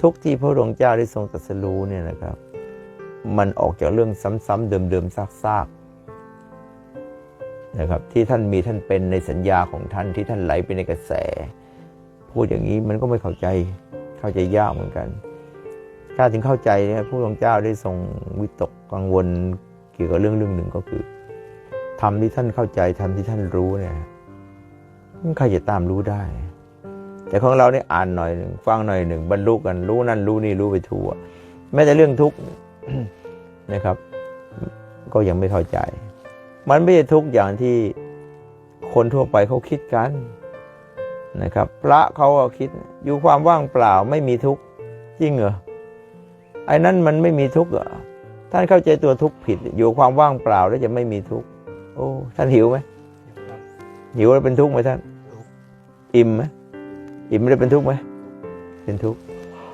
ทุกที่พระองค์เจ้าได้ทรงตรัสรู้เนี่ยนะครับ มันออกจากเรื่องซ้ำๆเดิมๆซากๆนะครับ ที่ท่านมีท่านเป็นในสัญญาของท่านที่ท่านไหลไปในกระแส พูดอย่างนี้มันก็ไม่เข้าใจเข้าใจยากเหมือนกันถ้าถึงเข้าใจเนี่ยพระองค์เจ้าได้ทรงวิตกกังวลเกี่ยวกับเรื่องเรื่องหนึ่งก็คือทำที่ท่านเข้าใจทำที่ท่านรู้เนี่ยมันใครจะตามรู้ได้ แต่ของเราเนี่ยอ่านหน่อยหนึ่งฟังหน่อยหนึ่งบรรลุกันรู้นั่นรู้นี่รู้ไปทั่วแม้แต่เรื่องทุกข์นะครับ ก็ยังไม่เข้าใจ มันไม่ใช่ทุกข์อย่างที่คนทั่วไปเขาคิดกันนะครับ พระเขาก็คิดอยู่ความว่างเปล่าไม่มีทุกข์จริงเหรอไอ้นั้นมันไม่มีทุกข์เหรอท่านเข้าใจตัวทุกข์ผิด อยู่ความว่างเปล่าแล้วจะไม่มีทุกข์โอ้ท่านหิวไหมหิวแล้วเป็นทุกข์ไหมท่านอิ่มไหม อิ่มไม่ได้เป็นทุกข์ไหมเป็นทุกข์